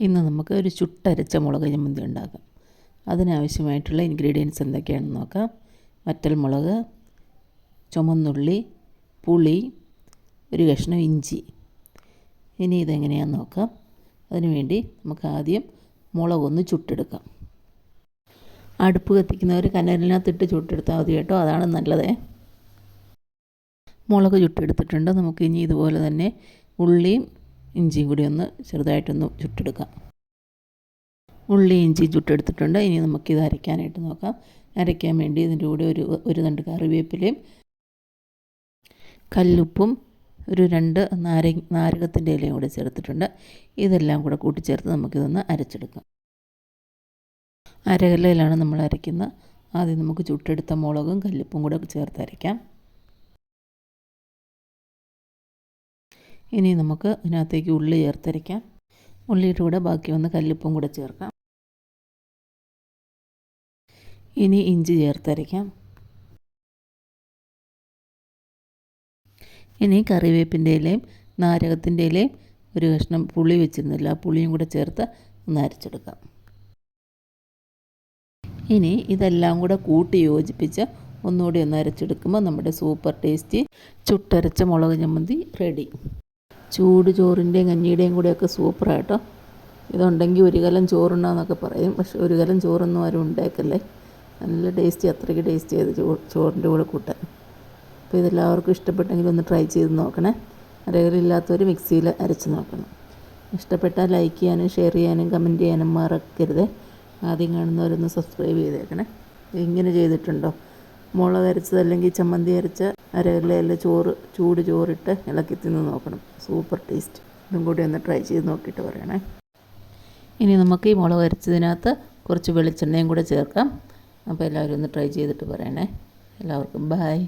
ഇന്ന് നമുക്ക് ഒരു ചുട്ടരച്ച മുളക് ചമ്മന്തി ഉണ്ടാക്കാം. അതിനാവശ്യമായിട്ടുള്ള ഇൻഗ്രീഡിയൻസ് എന്തൊക്കെയാണെന്ന് നോക്കാം. വറ്റൽ മുളക് ചുമന്നുള്ളി പുളി ഒരു കഷ്ണം ഇഞ്ചി. ഇനി ഇതെങ്ങനെയാണെന്ന് നോക്കാം. അതിനുവേണ്ടി നമുക്ക് ആദ്യം മുളകൊന്ന് ചുട്ടെടുക്കാം. അടുപ്പ് കത്തിക്കുന്നവർ കനലിനകത്തിട്ട് ചുട്ടെടുത്താൽ മതി കേട്ടോ. അതാണ് നല്ലതേ. മുളക് ചുട്ടെടുത്തിട്ടുണ്ട്. നമുക്ക് ഇനി ഇതുപോലെ തന്നെ ഉള്ളിയും ഇഞ്ചിയും കൂടി ഒന്ന് ചെറുതായിട്ടൊന്ന് ചുട്ടെടുക്കാം. ഉള്ളി ഇഞ്ചി ചുട്ടെടുത്തിട്ടുണ്ട്. ഇനി നമുക്കിത് അരയ്ക്കാനായിട്ട് നോക്കാം. അരയ്ക്കാൻ വേണ്ടി ഇതിന്റെ കൂടെ ഒരു ഒരു തണ്ട് കറിവേപ്പിലയും കല്ലുപ്പും ഒരു രണ്ട് നാര നാരകത്തിന്റെ ഇലയും കൂടെ ചേർത്തിട്ടുണ്ട്. ഇതെല്ലാം കൂടെ കൂട്ടിച്ചേർത്ത് നമുക്കിതൊന്ന് അരച്ചെടുക്കാം. അരകല്ലയിലാണ് നമ്മൾ അരയ്ക്കുന്നത്. ആദ്യം നമുക്ക് ചുട്ടെടുത്ത മുളകും കല്ലുപ്പും കൂടെ ചേർത്ത് അരയ്ക്കാം. ഇനി നമുക്ക് ഇതിനകത്തേക്ക് ഉള്ളി ചേർത്തരയ്ക്കാം. ഉള്ളിയുടെ കൂടെ ബാക്കി വന്ന് കല്ലുപ്പും കൂടെ ചേർക്കാം. ഇനി ഇഞ്ചി ചേർത്തരയ്ക്കാം. ഇനി കറിവേപ്പിന്റെ ഇലയും നാരകത്തിന്റെ ഇലയും ഒരു കഷ്ണം പുളി വെച്ചിരുന്നില്ല. ആ പുളിയും കൂടെ ചേർത്ത് ഒന്ന് അരച്ചെടുക്കാം. ഇനി ഇതെല്ലാം കൂടെ കൂട്ടി യോജിപ്പിച്ച് ഒന്നുകൂടി ഒന്ന് അരച്ചെടുക്കുമ്പോൾ നമ്മുടെ സൂപ്പർ ടേസ്റ്റി ചുട്ടരച്ച മുളക് ചമ്മന്തി റെഡി. ചൂട് ചോറിന്റെയും കഞ്ഞിയുടെയും കൂടെയൊക്കെ സൂപ്പറാട്ടോ ഇതുണ്ടെങ്കിൽ ഒരു കലം ചോറുണ്ണാന്നൊക്കെ പറയും. പക്ഷെ ഒരു കലം ചോറൊന്നും ആരും ഉണ്ടാക്കല്ലേ? നല്ല ടേസ്റ്റി അത്രയ്ക്ക് ടേസ്റ്റ് ചെയ്ത് ചോറിന്റെ കൂടെ കൂട്ടാൻ. അപ്പോൾ ഇതെല്ലാവർക്കും ഇഷ്ടപ്പെട്ടെങ്കിൽ ഒന്ന് ട്രൈ ചെയ്ത് നോക്കണേ. അരകരില്ലാത്തവർ മിക്സിയിൽ അരച്ച് നോക്കണം. ഇഷ്ടപ്പെട്ടാൽ ലൈക്ക് ചെയ്യാനും ഷെയർ ചെയ്യാനും കമന്റ് ചെയ്യാനും മറക്കരുത്. ആദ്യം കാണുന്നവരൊന്ന് സബ്സ്ക്രൈബ് ചെയ്തേക്കണേ. ഇങ്ങനെ ചെയ്തിട്ടുണ്ടോ? മുളക് അരച്ചത് അല്ലെങ്കിൽ ചമ്മന്തി അരച്ച അരകല്ലിൽ ചോറ് ചൂട് ചോറിട്ട് ഇളക്കി തിന്ന് നോക്കണം. സൂപ്പർ ടേസ്റ്റ് ഇതും കൂടി ഒന്ന് ട്രൈ ചെയ്ത് നോക്കിയിട്ട് പറയണേ. ഇനി നമുക്ക് ഈ മുളക് അരച്ചതിനകത്ത് കുറച്ച് വെളിച്ചെണ്ണയും കൂടെ ചേർക്കാം. അപ്പോൾ എല്ലാവരും ഒന്ന് ട്രൈ ചെയ്തിട്ട് പറയണേ. എല്ലാവർക്കും ബായ്